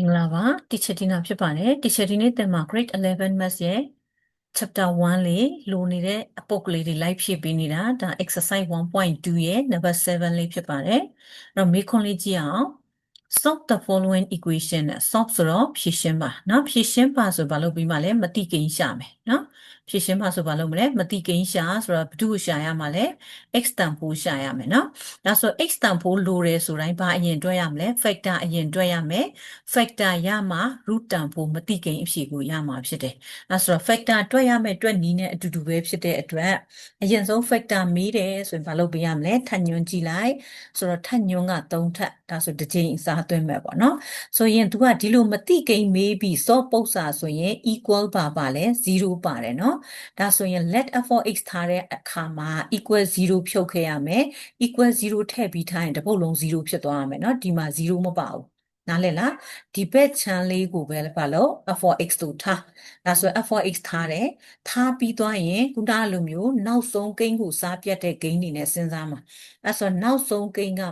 င်္ဂလာပါ teacher Tina ဖြစ်ပါတယ် teacher ဒီနေ့သင်မှာ grade 11 maths ရဲ့ chapter 1လေးလိုနေတဲ့အပုတ်ကလေးတွေ live ဖြည့်ပေးနေတာဒါ exercise 1.2ရဲ့ number 7လေးဖြစ်ပါတယ်အဲ့တော့မေးခွန်းလေးကြည့်အောင် solve the following equation နဲ့ solve ဆိုတော့ဖြည့်ရှင်းပါเนาะဖြည့်ရှင်းပါဆိုဘာလုပ်ပြီးမှလဲမတိကိန်းရှာမယ် နော်ဖြည့်ရှင်းပါဆိုပါလို့မလဲမတိကိန်းရှာဆိုတာဘဒုရှာရမှာလဲ x တန်ဖိုးရှာရမယ်နော်ဒါဆို x တန်ဖိုးလိုတယ်ဆိုတိုင်းဘာအရင်တွက်ရမလဲ factor အရင်တွက်ရမယ် factor ရမှာ root တန်ဖိုးမတိကိန်းအဖြေကိုရမှာဖြစ်တယ်ဒါဆို factor တွက်ရမယ်တွက်နီးနဲ့အတူတူပဲဖြစ်တဲ့အတွက်အရင်ဆုံး factor မေးတယ်ဆိုရင်ဘာလုပ်ပေးရမလဲထပ်ညွှန်းကြည့်လိုက်ဆိုတော့ထပ်ညွှန်းက3ထပ်ဒါဆိုတစ်ချိန်အစားသွင်းမယ်ပေါ့နော်ဆိုရင် तू ကဒီလိုမတိကိန်းမေးပြီး solve ပု္ပ္ပစာဆိုရင် equal ပါပါလဲ0ပါတယ်နော်ဒါဆိုရင် let f of x ထားတဲ့အခါမှာ equal 0ဖြုတ်ခဲ့ရမယ် equal 0ထည့်ပြီးထားရင်တစ်ပုတ်လုံး0ဖြစ်သွားရမယ်နော်ဒီမှာ0မပါဘူးနားလည်လားဒီဘက်ချမ်းလေးကိုပဲဘာလို့ f of x တို့ထားဒါဆို f of x ထားတယ်ထားပြီးသွားရင်ခုနလိုမျိုးနောက်ဆုံးကိန်းကိုစားပြတ်တဲ့ကိန်းနေနဲ့စဉ်းစားမှာအဲဆိုနောက်ဆုံးကိန်းက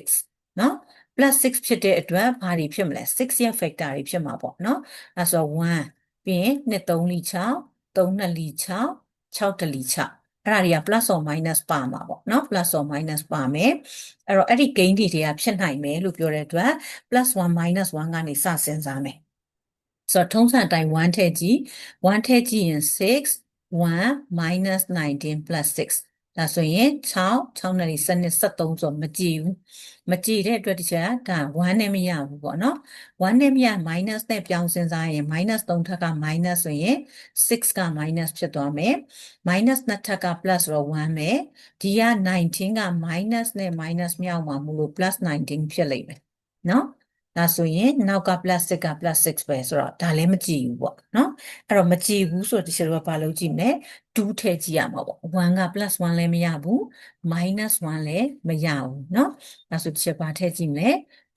+6 နော် +6 ဖြစ်တဲ့အတွက်ဘာတွေဖြစ်မလဲ6ရဲ့ factor တွေဖြစ်မှာပေါ့နော်အဲဆို1ပြီးရင်2 3လီ6 3 2လီ6 6တလီ6အဲ့ဒါတွေက plus or minus ပါမှာပေါ့နော် plus or minus ပါမယ်အဲ့တော့အဲ့ဒီ gain တွေတွေကဖြစ်နိုင်မယ်လို့ပြောတဲ့အတွက် plus 1 minus 1ကနေစစဉ်းစားမယ်ဆိုတော့ထုံးစံအတိုင်း1ထည့်ကြည့်1ထည့်ကြည့်ရင်6 1 minus 19 plus 6 ဒါဆိုရင်6 6နဲ့12 73ဆိုမကြည့်ဘူးမကြည့်တဲ့အတွက်တခြားဒါ1နဲ့မရဘူးပေါ့နော်1နဲ့မရ minus နဲ့ပြောင်းစဉ်းစားရင် minus 3ထက်က minus ဆိုရင်6က minus ဖြစ်သွားမယ် minus 2ထက်က plus ဆိုတော့1ပဲဒီက19က minus နဲ့ minus မြောက်မှာမလို့ plus 19ဖြစ်လိမ့်မယ်နော် ဒါဆိုရင်နောက်က plus 6က plus 6ပဲဆိုတော့ဒါလည်းမကြည့်ဘူးပေါ့နော်အဲ့တော့မကြည့်ဘူးဆိုတော့ဒီချက်တော့ဘာလုပ်ကြည့်မလဲ2ထည့်ကြည့်ရမှာပေါ့1က plus 1လည်းမရဘူး minus 1လည်းမရဘူးเนาะဒါဆိုဒီချက်ဘာထည့်ကြည့်မလဲ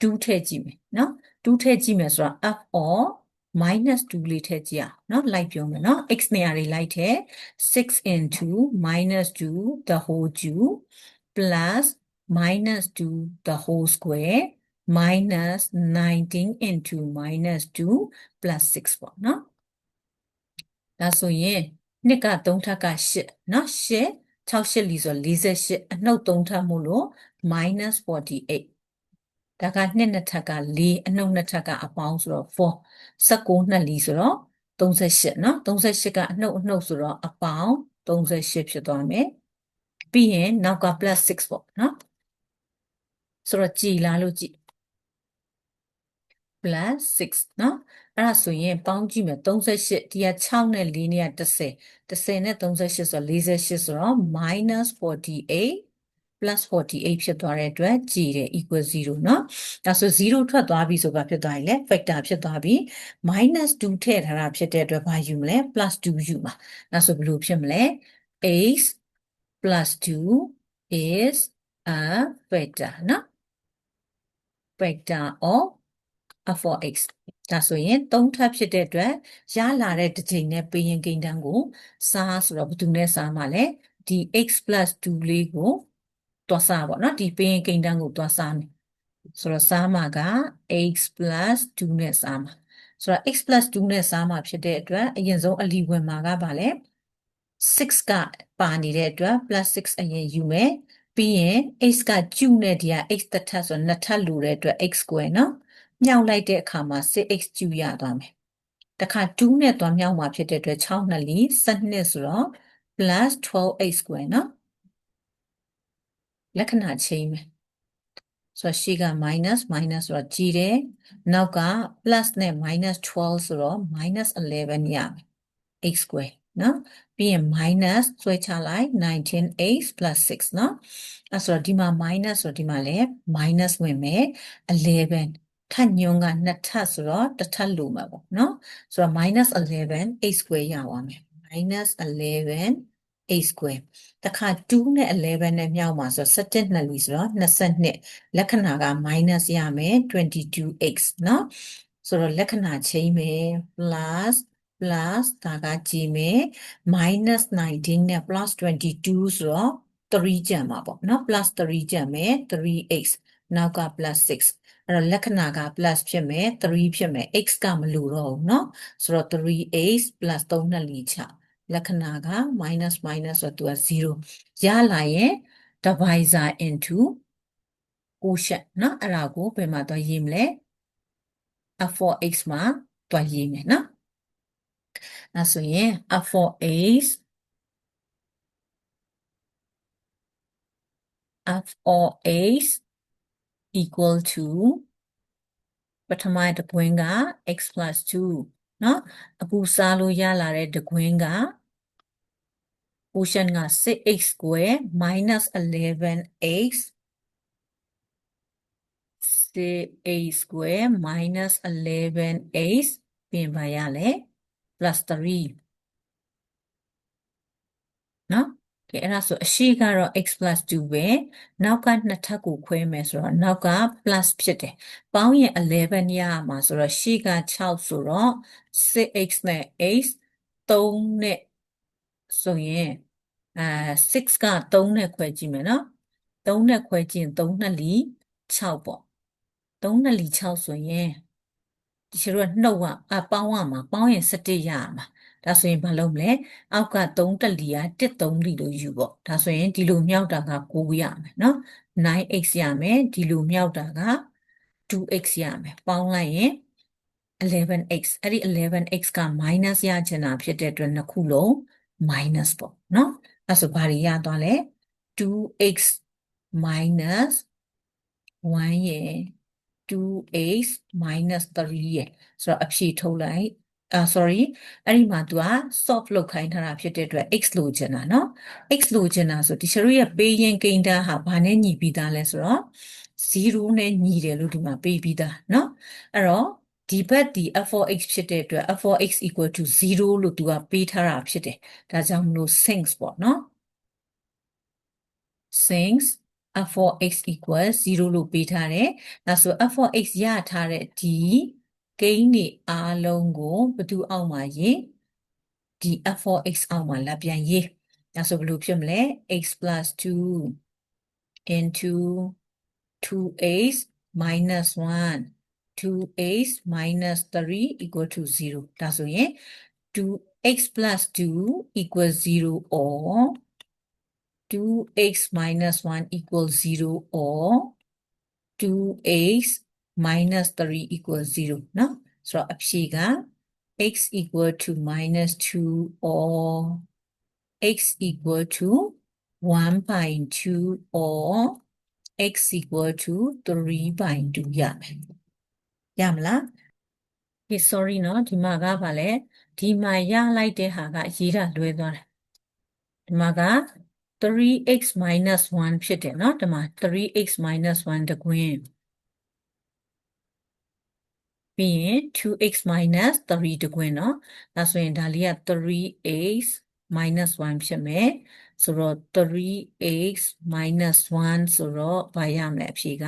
2ထည့်ကြည့်မယ်เนาะ2ထည့်ကြည့်မယ်ဆိုတော့ f or minus 2လေးထည့်ကြည့်အောင်เนาะလိုက်ပြောမယ်เนาะ x နေရာတွေလိုက်ထည့်6 into minus 2 the whole cube plus minus 2 the whole square minus 19 into minus 2 plus 6ပေါ့နော်ဒါဆိုရင်နှစ်က3ထပ်က8နော်8 68လီဆို48အနှုတ်3ထပ်မို့လို့ minus 48ဒါကနှစ်နှစ်ထပ်က4အနှုတ်နှစ်ထပ်ကအပေါင်းဆိုတော့4 19နှစ်လီဆိုတော့38နော်38ကအနှုတ်အနှုတ်ဆိုတော့အပေါင်း38ဖြစ်သွားမယ်ပြီးရင်နောက်က plus 6ပေါ့နော်ဆိုတော့ကြည်လားလို့ကြည် plus 6เนาะအဲ့ဒါဆိုရင်ပေါင်းကြည့်မယ်38ဒီက6နဲ့4နဲ့က10 10နဲ့38ဆိုတော့48ဆိုတော့ minus 48 plus 48ဖြစ်သွားတဲ့အတွက်ကြည်တယ် equal 0เนาะဒါဆို0ထွက်သွားပြီဆိုပါဖြစ်သွားရင်လေ factor ဖြစ်သွားပြီ minus 2ထည့်ထားတာဖြစ်တဲ့အတွက်ဘာယူမလဲ plus 2ယူမှာဒါဆိုဘယ်လိုဖြစ်မလဲ x plus 2 is a factor เนาะ factor of f for x ဒါဆိုရင်3ထပ်ဖြစ်တဲ့အတွက်ရလာတဲ့တစ်ချိန်နဲ့ပေးရင်ကိန်းတန်းကိုစားဆိုတော့ဘယ်သူနဲ့စားမှာလဲဒီ x 2လေးကိုတွားစားပေါ့နော်ဒီပေးရင်ကိန်းတန်းကိုတွားစားမယ်ဆိုတော့စားမှာက x 2နဲ့စားမှာဆိုတော့ x 2နဲ့စားမှာဖြစ်တဲ့အတွက်အရင်ဆုံးအလီဝင်မှာကပါလဲ6ကပါနေတဲ့အတွက် +6 အရင်ယူမယ်ပြီးရင် x ကကျုနဲ့ဒီက x တစ်ထပ်ဆိုတော့နှစ်ထပ်လိုတဲ့အတွက် x square နော် မြောက်လိုက်တဲ့အခါမှာ 6x ကျူရသွားမယ်တခါ2နဲ့သွားမြောက်မှာဖြစ်တဲ့အတွက်6နှစ်လီ12ဆိုတော့ plus 12x square နော်လက္ခဏာချိန်မယ်ဆိုတော့ရှေ့က minus minus ဆိုတော့ကြီးတယ်နောက်က plus နဲ့ minus 12ဆိုတော့ minus 11ရမယ် x square နော်ပြီးရင် minus ဆွဲချလိုက် 19x plus 6နော်အဲဆိုတော့ဒီမှာ minus ဆိုတော့ဒီမှာလည်း minus ဝင်မယ်11 ထပ်ညွန်းကနှစ်ထပ်ဆိုတော့တစ်ထပ်လိုမှာပေါ့နော်ဆိုတော့ -11 a square ရပါမယ် -11 a square တခါ2နဲ့11နဲ့မြောက်မှာဆိုတော့17နှစ်လီဆိုတော့22လက္ခဏာက minus ရမယ် 22x เนาะဆိုတော့လက္ခဏာချိန်မယ် plus plus ဒါကကြည့်မယ် minus 19နဲ့ plus 22ဆိုတော့3ကျန်မှာပေါ့เนาะ plus 3ကျန်မယ် 3x နောက်က plus 6အဲ့တော့လက္ခဏာက plus ဖြစ်မယ်3ဖြစ်မယ် x ကမလို့တော့ဘူးเนาะဆိုတော့ 3x plus 3နဲ့လီ6လက္ခဏာက minus minus ဆိုတော့သူက0ရလာရင် divisor into quotient เนาะအဲ့ဒါကိုဘယ်မှာသွားရေးမလဲ f4x မှာသွားရေးမယ်เนาะအဲ့ဆိုရင် f4x f4x equal to ပထမတကွင်းက x plus 2เนาะအခုစားလို့ရလာတဲ့တကွင်းက quotient က 6x square minus 11x 6x square minus 11x ပြင်ပါရလဲ plus 3เนาะ ကဲအဲ့ဒါဆိုအရှိကတော့ x plus 2ပဲနောက်ကနှစ်ထပ်ကိုခွဲမယ်ဆိုတော့နောက်က plus ဖြစ်တယ်ပေါင်းရင်11ရမှာဆိုတော့ရှေ့က6ဆိုတော့ 6x နဲ့ x 3နဲ့ဆိုရင်အဲ6က3နဲ့ခွဲကြည့်မယ်နော်3နဲ့ခွဲကြည့်ရင်3နှစ်လီ6ပေါ့3နှစ်လီ6ဆိုရင်ဒီလိုကနှုတ်ကအပေါင်းရမှာပေါင်းရင်17ရမှာ ဒါဆိုရင်ဘာလုပ်မလဲအောက်က3တက်လီက1 3လီလို့ယူပေါ့ဒါဆိုရင်ဒီလိုမြောက်တာက9ရမယ်နော် 9x ရမယ်ဒီလိုမြောက်တာက 2x ရမယ်ပေါင်းလိုက်ရင် 11x အဲ့ဒီ 11x က minus ရချင်တာဖြစ်တဲ့အတွက်နှစ်ခုလုံး minus ပေါ့နော်အဲ့ဆိုဘာတွေရသွားလဲ 2x minus 1ရယ် 2x minus 3ရယ်ဆိုတော့အဖြေထုတ်လိုက် အာ sorry အဲ့ဒီမှာ तू က solve လုပ်ခိုင်းထားတာဖြစ်တဲ့အတွက် x လိုချင်တာเนาะ x လိုချင်တာဆိုဒီချတို့ရဲ့ပေးရင်ကိန်းတန်းဟာဘာနဲ့ညီပြီးသားလဲဆိုတော့0နဲ့ညီတယ်လို့ဒီမှာပေးပြီးသားเนาะအဲ့တော့ဒီဘက်ဒီ f4x ဖြစ်တဲ့အတွက် f4x equal to 0လို့ तू ကပေးထားတာဖြစ်တယ်ဒါကြောင့်မလို့ since ပေါ့เนาะ since f4x equal 0လို့ပေးထားတယ်ဒါဆို f4x ရထားတဲ့ဒီ ကိန်းတွေအားလုံးကိုဘယ်သူအောက်မှာရေးဒီ f4x အောက်မှာလာပြန်ရေးဒါဆိုဘယ်လိုဖြစ်မလဲ x 2 into 2x minus 1 2x minus 3 equal to 0ဒါဆိုရင် 2x plus 2 equals 0 or 2x minus 1 equals 0 or 2x minus 3 equals 0เนาะဆိုတော့အဖြေက x equal to minus 2 or x equal to 1 by 2 or x equal to 3 by 2ရမယ်ရမလားဒီ sorry เนาะဒီမှာကဗာလဲဒီမှာရလိုက်တဲ့ဟာကရေးတာလွဲသွားတယ်ဒီမှာက 3x minus 1ဖြစ်တယ်เนาะဒီမှာ 3x minus 1တကွင်း ပြီးရင် 2x minus 3တကွင်းเนาะဒါဆိုရင်ဒါလေးက 3x minus 1ဖြစ်မယ်ဆိုတော့ 3x minus 1ဆိုတော့ဘာရမလဲအဖြေက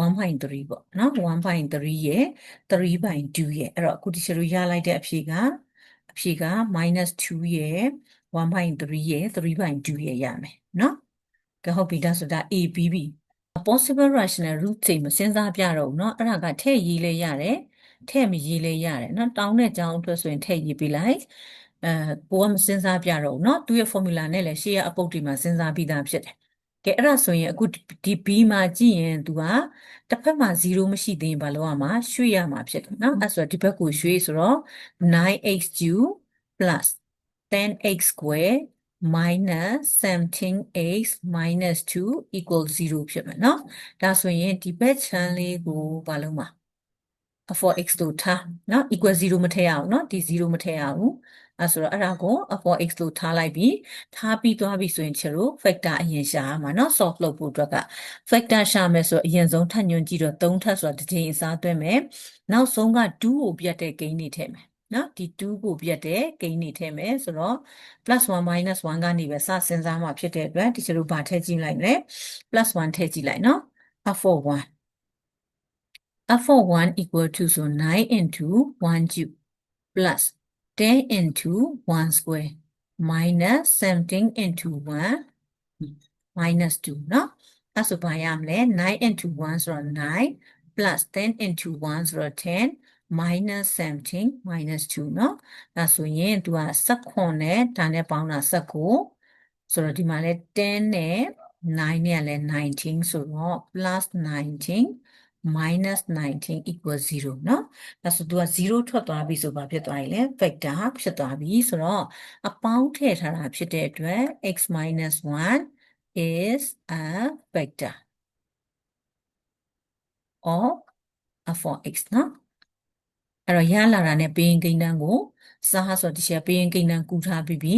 1.3ပေါ့เนาะ1.3ရဲ့3 by 2ရဲ့အဲ့တော့အခုဒီချလို့ရလိုက်တဲ့အဖြေကအဖြေက -2 ရဲ့1.3ရဲ့3 by 2ရဲ့ရမယ်เนาะကဲဟုတ်ပြီဒါဆိုဒါ a b b possible rational root တွေမစဉ်းစားပြတော့ဘူးเนาะအဲ့ဒါကထည့်ရေးလဲရတယ် ထည့်မရေးလဲရတယ်เนาะတောင်းတဲ့ကြောင်းအတွက်ဆိုရင်ထည့်ရေးပေးလိုက်အဲကိုကမစဉ်းစားပြတော့ဘူးเนาะသူရဲ့ formula နဲ့လည်းရှေ့ကအပုတ်တွေမှာစဉ်းစားပြီးသားဖြစ်တယ်ကဲအဲ့ဒါဆိုရင်အခုဒီ b မှာကြည့်ရင် तू ကတစ်ဖက်မှာ0မရှိသေးရင်ဘာလို့ရမှာရွှေ့ရမှာဖြစ်တယ်เนาะအဲ့ဆိုဒီဘက်ကိုရွှေ့ဆိုတော့ 9x cube plus 10x square minus 17x minus 2 equal 0ဖြစ်မယ်เนาะဒါဆိုရင်ဒီဘက်ချမ်းလေးကိုဘာလို့မှာ for x လို့ထားเนาะ equal 0မထည့်ရအောင်เนาะဒီ0မထည့်ရအောင်အဲဆိုတော့အဲ့ဒါကို for x လို့ထားလိုက်ပြီးထားပြီးသွားပြီဆိုရင်ချေတို့ factor အရင်ရှာရမှာเนาะ solve လုပ်ဖို့အတွက်က factor ရှာမယ်ဆိုအရင်ဆုံးထပ်ညွှန်ကြည့်တော့3ထပ်ဆိုတာတစ်ချိန်အစားသွင်းမယ်နောက်ဆုံးက2ကိုပြတ်တဲ့ဂိမ်းတွေထည့်မယ်နော်ဒီ2ကိုပြတ်တဲ့ဂိမ်းတွေထည့်မယ်ဆိုတော့ +1 -1 ကနေပဲစစဉ်းစားမှာဖြစ်တဲ့အတွက်ဒီချေတို့ဘာထည့်ကြည့်လိုက်မလဲ +1 ထည့်ကြည့်လိုက်နော် f for 1 f for 1 equal to ဆို9 into 1 cube plus 10 into 1 square minus 17 into 1 minus 2เนาะ အဲ့ဆိုဘာရမလဲ9 into 1ဆိုတော့9 plus 10 into 1ဆိုတော့10 minus 17 minus 2เนาะဒါဆိုရင်သူက16နဲ့ဒါနဲ့ပေါင်းတာ19ဆိုတော့ဒီမှာလဲ10နဲ့9နဲ့လည်း19ဆိုတော့ plus 19 minus 19 equal 0เนาะဒါဆိုသူက0ထွက်သွားပြီဆိုဘာဖြစ်သွားပြီလဲ vector ဖြစ်သွားပြီဆိုတော့အပေါင်းထည့်ထားတာဖြစ်တဲ့အတွက် x minus 1 is a vector of a for x เนาะအဲ့တော့ရလာတာနဲ့ပေးရင်ကိန်းတန်းကိုစားဆိုဒီချက်ပေးရင်ကိန်းတန်းကူထားပြီးပြီ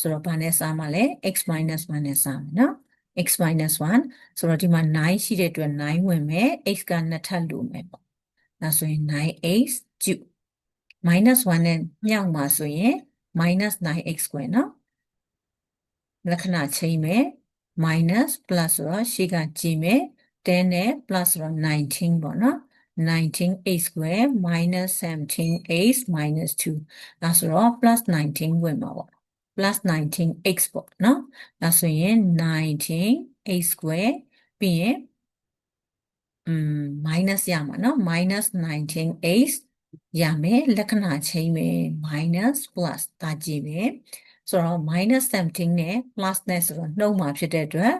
ဆိုတော့ဘာနဲ့စားမှာလဲ x minus 1နဲ့စားမယ်เนาะ x 1ဆိုတော့ဒီမှာ9ရှိတဲ့အတွက်9ဝင်မယ် x က2ထပ်လို့မယ်ပေါ့ဒါဆိုရင် 9x ကျူ -1 နဲ့မြောက်မှာဆိုရင် -9x ကွယ်နော်လက္ခဏာချိန်မယ် minus plus ဆိုတော့ရှေ့ကကြည့်မယ်10နဲ့ plus ဆိုတော့19ပေါ့နော် 19a square minus 17a minus 2ဒါဆိုတော့ plus 19ဝင်မှာပေါ့ plus 19 x ပေါ့နော်ဒါဆိုရင်19 8 square ပြီးရင်อืม minus ရမှာเนาะ minus 19 8ရမယ်လက္ခဏာချိန်မယ် minus plus ဒါကြည့်မယ်ဆိုတော့ minus 17နဲ့ plus နဲ့ဆိုတော့နှုတ်မှာဖြစ်တဲ့အတွက်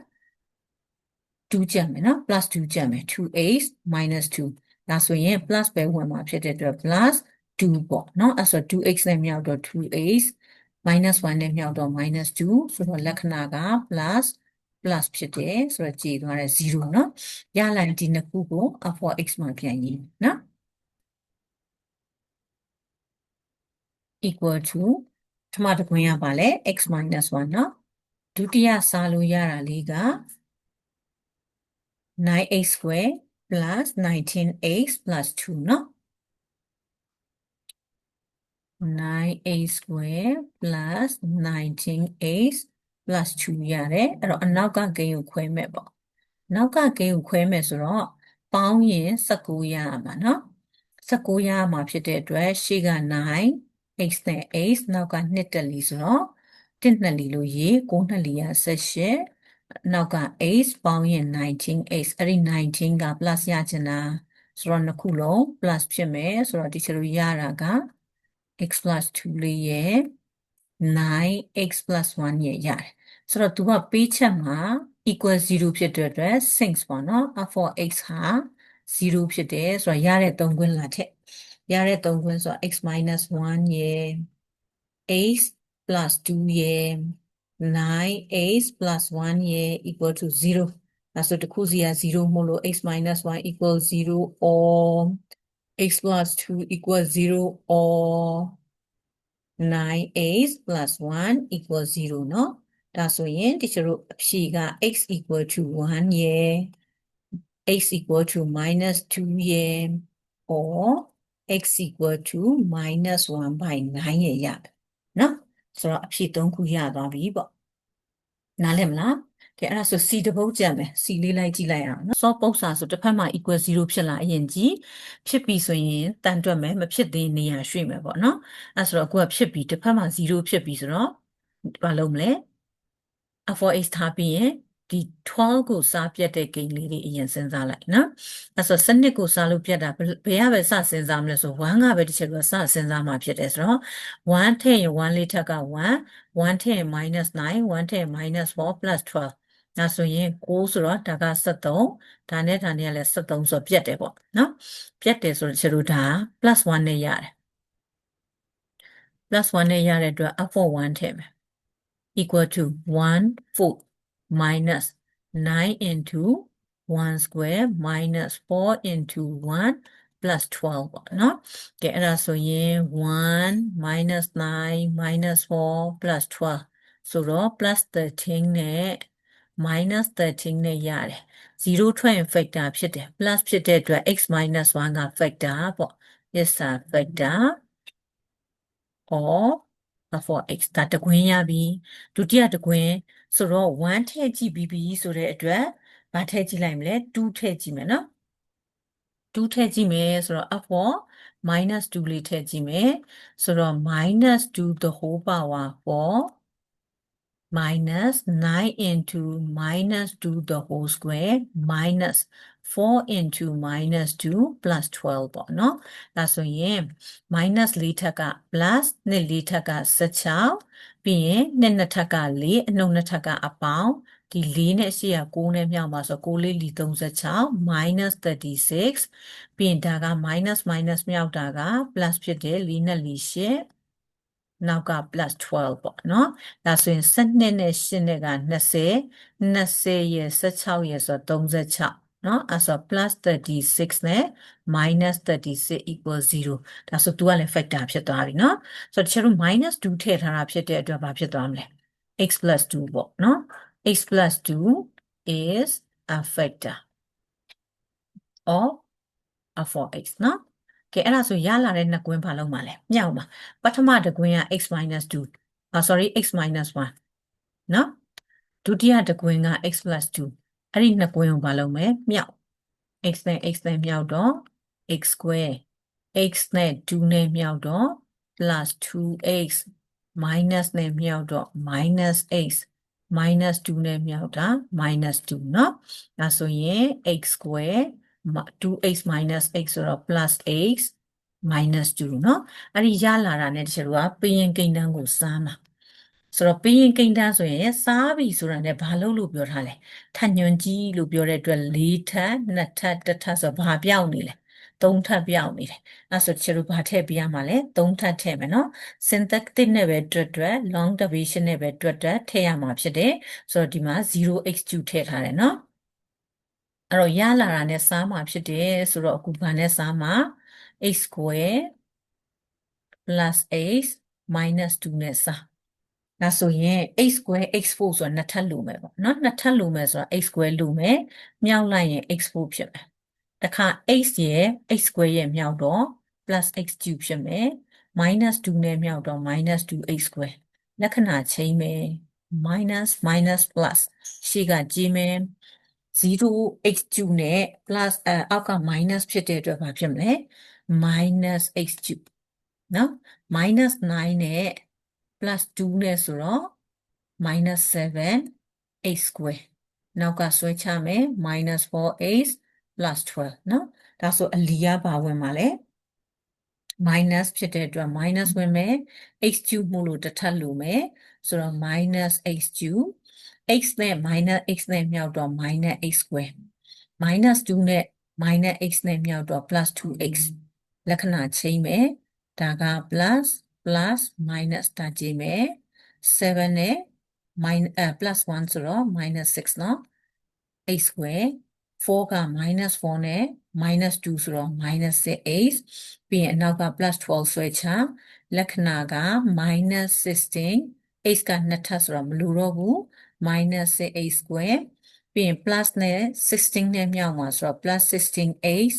2ကျန်မယ်နော် plus 2ကျန်မယ် 2h minus 2ဒါဆိုရင် plus ပဲဝင်မှာဖြစ်တဲ့အတွက် plus 2ပေါ့နော်အဲ့ဆို 2x နဲ့မြောက်တော့ 2h minus 1နဲ့မြောက်တော့ minus 2ဆိုတော့လက္ခဏာက plus plus ဖြစ်တယ်ဆိုတော့ကြည်သွားတယ်0เนาะရလိုက်ဒီနှစ်ခုကို f4x မှာပြန်ရေးเนาะ equal to ပထမတစ်ခွင့်ရပါလဲ x minus 1เนาะဒုတိယစားလို့ရတာလေးက 9x square plus 19x plus 2เนาะ 9x square plus 19x plus 2ရတယ်အဲ့တော့အနောက်ကကိန်းကိုခွဲမဲ့ပေါ့နောက်ကကိန်းကိုခွဲမဲ့ဆိုတော့ပေါင်းရင်19ရရမှာเนาะ19ရရမှာဖြစ်တဲ့အတွက်ရှေ့က9 x နဲ့ x နောက်က2တက်လီဆိုတော့1နှစ်လီလို့ရေး9နှစ်လီက18နောက်က x ပေါင်းရင် 19x အဲ့ဒီ19က plus ရချင်တာဆိုတော့နှစ်ခုလုံး plus ဖြစ်မယ်ဆိုတော့ဒီချလိုရတာက x plus 2လေးရဲ့ 9x plus 1ရဲ့ရတယ်ဆိုတော့သူကပေးချက်မှာ equal 0ဖြစ်တဲ့အတွက် sinks ပေါ့နော် for x ဟာ0ဖြစ်တယ်ဆိုတော့ရတဲ့3ခွင်းလာထက်ရတဲ့3ခွင်းဆိုတော့ x minus 1ရဲ့ x plus 2ရဲ့ 9x plus 1ရဲ့ equal to 0ဒါဆိုတစ်ခုစီက0မို့လို့ x minus 1 equal 0 or x plus 2 equal 0 or 9x plus 1 equal 0เนาะဒါဆိုရင်တချို့အဖြေက x equal to 1ရယ် x equal to minus 2ရယ် or x equal to minus 1 by 9ရယ်ရတယ်เนาะဆိုတော့အဖြေ3ခုရသွားပြီပေါ့နားလည်မလား ကဲအဲ့ဒါဆို c တပုတ်ကြံမယ် c လေးလိုက်ကြည့်လိုက်အောင်နော် solve ပုတ်စာဆိုတစ်ဖက်မှာ equal 0ဖြစ်လာအရင်ကြည့်ဖြစ်ပြီဆိုရင်တန်တွက်မယ်မဖြစ်သေးနေရာရွှေ့မယ်ပေါ့နော်အဲ့ဆိုတော့အခုကဖြစ်ပြီတစ်ဖက်မှာ0ဖြစ်ပြီဆိုတော့ဘာလုပ်မလဲ f4h ထားပြီးရင်ဒီ12ကိုစားပြတ်တဲ့ဂိမ်းလေးတွေအရင်စဉ်းစားလိုက်နော်အဲ့ဆိုစနစ်ကိုစားလို့ပြတ်တာဘယ်ရပဲစစဉ်းစားမလဲဆို1ကပဲတစ်ချက်ကစစဉ်းစားမှာဖြစ်တယ်ဆိုတော့1ထည့်ရင်1လေးထက်က1 1ထည့်ရင် -9 1ထည့်ရင် -4 12 ဒါဆိုရင်6ဆိုတော့ဒါက73ဒါနဲ့ဒါနဲ့လည်း73ဆိုပြတ်တယ်ပေါ့နော်ပြတ်တယ်ဆိုတော့ကျွန်တော်ဒါ +1 နဲ့ရတယ် +1 နဲ့ရတဲ့အတွက် f4 1ထည့်မယ် equal to 1 4 minus 9 into 1 square minus 4 into 1 plus 12ပေါ့နော်ကဲအဲ့ဒါဆိုရင်1 minus 9 minus 4 plus 12ဆိုတော့ plus 13နဲ့ minus 13 နဲ့ရတယ်0ထွက်ရင် factor ဖြစ်တယ် plus ဖြစ်တဲ့အတွက် x minus 1က factor ပေါ့ yes sir factor or for x ဒါတကွင်းရပြီဒုတိယတကွင်းဆိုတော့1ထည့်ကြည့်ပြီးပြီဆိုတဲ့အတွက်ဘာထည့်ကြည့်လိုက်မလဲ2ထည့်ကြည့်မယ်နော်2ထည့်ကြည့်မယ်ဆိုတော့ f4 minus 2လေးထည့်ကြည့်မယ်ဆိုတော့ minus 2 the whole power 4 minus 9 into minus 2 the whole square minus 4 into minus 2 plus 12ပေါ့နော်ဒါဆိုရင် minus 4ထက်က plus 2 4ထက်က16ပြီးရင်2နှစ်ထက်က4အနှုတ်နှစ်ထက်ကအပေါင်းဒီ4နဲ့8က9နဲ့မြောက်ပါဆို6လေးလီ36 minus 36ပြီးရင်ဒါက minus minus မြောက်တာက plus ဖြစ်တယ်4နဲ့4 8 နောက်က plus 12ပေါ့နော်ဒါဆိုရင်12နဲ့8နဲ့က20 20ရဲ့16ရဲ့ဆိုတော့36နော်အဲ့ဆို plus 36နဲ့ minus 36 equal 0ဒါဆို तू ကလည်း factor ဖြစ်သွားပြီနော်ဆိုတော့တချို့တို့ minus 2ထည့်ထားတာဖြစ်တဲ့အတွက်ဘာဖြစ်သွားမလဲ x plus 2ပေါ့နော် x plus 2 is a factor of a 4x နော် ကဲအဲ့ဒါဆိုရလာတဲ့နှစ်ကွင်းဘာလုံးမှာလဲမြောက်မှာပထမတစ်ကွင်းက x minus 2อ่า sorry x minus 1နော်ဒုတိယတစ်ကွင်းက x plus 2အဲ့ဒီနှစ်ကွင်းကိုဘာလုံးမဲမြောက် x နဲ့ x နဲ့မြောက်တော့ x square x နဲ့2နဲ့မြောက်တော့ plus 2x minus နဲ့မြောက်တော့ minus x minus 2နဲ့မြောက်တာ minus 2เนาะဒါဆိုရင် x square 2x minus x ဆိုတော့ plus x minus 2เนาะအဲ့ဒီရလာတာ ਨੇ တချို့ကပရင်ကိန်းတန်းကိုစားမှာဆိုတော့ပရင်ကိန်းတန်းဆိုရင်စားပြီဆိုတာ ਨੇ ဘာလို့လို့ပြောထားလဲထညွန်ကြီးလို့ပြောတဲ့အတွက်၄ထပ်၂ထပ်တစ်ထပ်ဆိုတော့ဘာပြောင်းနေလဲသုံးထပ်ပြောင်းနေတယ်အဲ့ဆိုတချို့ဘာထည့်ပြရမှာလဲသုံးထပ်ထည့်မယ်နော် synthetic နဲ့ပဲတွက်တွက် long derivation နဲ့ပဲတွက်တွက်ထည့်ရမှာဖြစ်တယ်ဆိုတော့ဒီမှာ 0x2 ထည့်ထားတယ်နော် အဲ့တော့ရလာတာနဲ့စားမှာဖြစ်တယ်ဆိုတော့အခုဘာနဲ့စားမှာ x square plus x minus 2နဲ့စားဒါဆိုရင် x square x4 ဆိုတာနှစ်ထပ်လို့မယ်ပေါ့နော်နှစ်ထပ်လို့မယ်ဆိုတော့ x square လို့မယ်မြောက်လိုက်ရင် x4 ဖြစ်မယ်တခါ x ရဲ့ x square ရဲ့မြောက်တော့ plus x cube ဖြစ်မယ် minus 2နဲ့မြောက်တော့ minus 2x square လက္ခဏာချိန်မယ် minus minus plus ရှေ့ကကြည့်မယ် 0x2 နဲ့ plus အဲအောက်က minus ဖြစ်တဲ့အတွက်ဘာဖြစ်မလဲ minus x3 နော် minus 9နဲ့ plus 2နဲ့ဆိုတော့ minus 7 x square နောက်ကဆွဲချမယ် minus 4x plus 12နော်ဒါဆိုအလီကဘာဝင်မှာလဲ minus ဖြစ်တဲ့အတွက် minus ဝင်မယ် x cube မို့လို့တစ်ထပ်လို့မယ်ဆိုတော့ minus x cube x နဲ့ minus x နဲ့မြောက်တော့ minus x square minus 2နဲ့ minus x နဲ့မြောက်တော့ plus 2x လက္ခဏာချိန်မယ်ဒါက plus plus minus တာကြည့်မယ်7နဲ့ minus အဲ plus 1ဆိုတော့ minus 6เนาะ x square 4က minus 4နဲ့ minus 2ဆိုတော့ minus 6x ပြီးရင်အနောက်က plus 12ဆွဲချလက္ခဏာက minus 16 x ကနှစ်ထပ်ဆိုတော့မလိုတော့ဘူး minus 6x square ပြီးရင် plus နဲ့16နဲ့မြောက်မှာဆိုတော့ plus 16x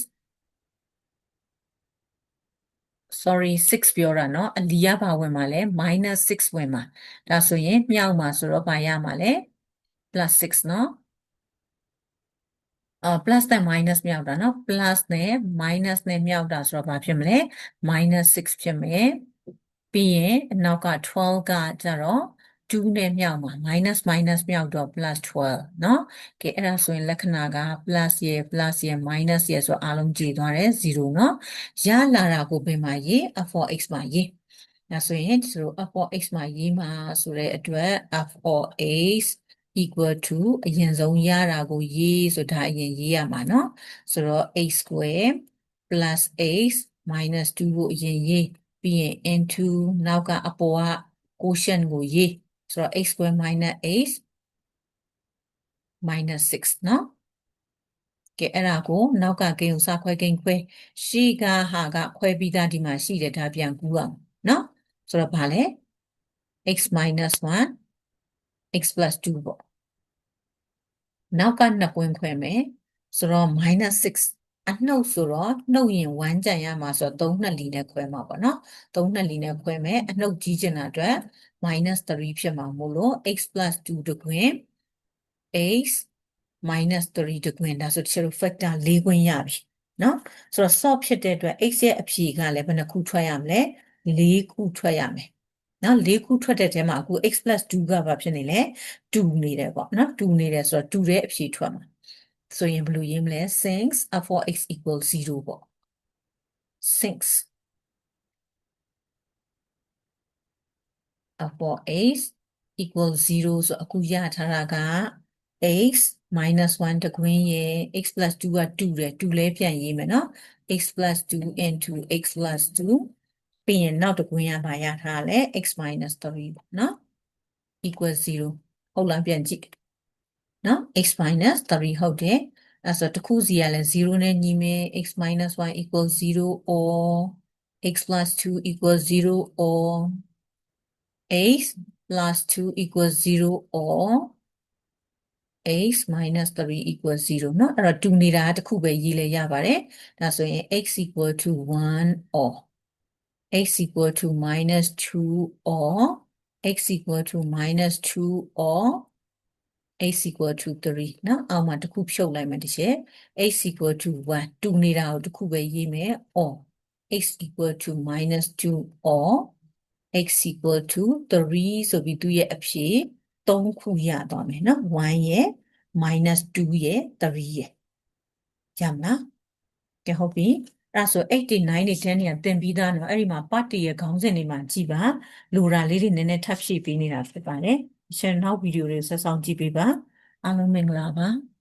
sorry 6ပြောတာเนาะအလီကဘာဝင်မှာလဲ minus 6ဝင်မှာဒါဆိုရင်မြောက်မှာဆိုတော့ဘာရမှာလဲ plus 6เนาะအာ plus နဲ့ minus မြောက်တာเนาะ plus နဲ့ minus နဲ့မြောက်တာဆိုတော့ဘာဖြစ်မလဲ minus 6ဖြစ်မယ်ပြီးရင်အနောက်က12ကကြတော့ 2နဲ့မြောက်မှာ minus minus မြောက်တော့ plus 12เนาะကဲအဲ့ဒါဆိုရင်လက္ခဏာက plus ရယ် plus ရယ် minus ရယ်ဆိုအားလုံးကြည့်သွားတယ်0เนาะရလာတာကိုပြင်မှာရေး f4x မှာရေးဒါဆိုရင်ဒီလို f4x မှာရေးမှာဆိုတဲ့အတွက် f4x equal to အရင်ဆုံးရတာကိုရေးဆိုတာအရင်ရေးရမှာเนาะဆိုတော့ x square plus x minus 2ကိုအရင်ရေးပြီးရင် into နောက် ကအပေါ်က quotient ကိုရေး ဆိုတော့ x square minus x minus 6เนาะကဲအဲ့ဒါကိုနောက်ကဂိမ်းကိုစခွဲဂိမ်းခွဲရှေ့ကဟာကခွဲပြီးသားဒီမှာရှိတယ်ဒါပြန်ကူးအောင်เนาะဆိုတော့ဘာလဲ x minus 1 x plus 2ပေါ့နောက်ကနှစ်ပွင့်ခွဲမယ်ဆိုတော့ minus 6 အနှုတ်ဆိုတော့နှုတ်ရင်1ကြံရမှာဆိုတော့3နှစ်လီနဲ့ခွဲမှာပေါ့နော်3နှစ်လီနဲ့ခွဲမယ်အနှုတ်ကြီးချင်တာအတွက် minus 3ဖြစ်မှာမို့လို့ x plus 2တကွင်း x minus 3တကွင်းဒါဆိုတချို့ factor ၄ခွင်းရပြီနော်ဆိုတော့ solve ဖြစ်တဲ့အတွက် x ရဲ့အဖြေကလည်းဘယ်နှခုထွက်ရမလဲ၄ခုထွက်ရမယ်နော်၄ခုထွက်တဲ့ထဲမှာအခု x 2ကဘာဖြစ်နေလဲ2နေတယ်ပေါ့နော်2နေတယ်ဆိုတော့2တဲ့အဖြေထွက်မှာ ဆိုရင်ဘယ်လိုရေးမလဲ since for x equals 0ပေါ့ since for x equals 0ဆိုအခုရထားတာက x minus 1တကွင်းရဲ့ x plus 2က2တယ်2လဲပြန်ရေးမယ်နော် x plus 2 into x plus 2ပြီးရင်နောက်တကွင်းရပါရထားလဲ x minus 3ပေါ့နော် equal 0ဟုတ်လားပြန်ကြည့် နော် x minus 3ဟုတ်တယ်အဲ့ဆိုတစ်ခုစီကလည်း0နဲ့ညီမယ် x minus 1 equal 0 or x plus 2 equal 0 or x plus 2 equal 0 or x minus 3 equal 0เนาะအဲ့တော့တူနေတာတစ်ခုပဲရေးလဲရပါတယ်ဒါဆိုရင် x equal to 1 or x equal to minus 2 or x equal to minus 2 or x equal to 3เนาะအောက်မှာတစ်ခုဖြုတ်လိုက်မယ်တစ်ချက် x equal to 1တူနေတာကိုတစ်ခုပဲရေးမယ် or x equal to minus 2 or x equal to 3ဆိုပြီးသူရဲ့အဖြေ3ခုရသွားမယ်เนาะ1ရဲ့ minus 2ရဲ့3ရဲ့ရမလားကဲဟုတ်ပြီအဲ့ဒါဆို8တွေ9တွေ10တွေကတင်ပြီးသားနော်အဲ့ဒီမှာပတ်တရဲ့ခေါင်းစဉ်တွေမှာကြည့်ပါလိုရာလေးတွေနည်းနည်းထပ်ဖြည့်ပေးနေတာဖြစ်ပါတယ် ရှင်းနောက်ဗီဒီယိုတွေဆက်ဆောင်ကြည့်ပေးပါအားလုံးမင်္ဂလာပါ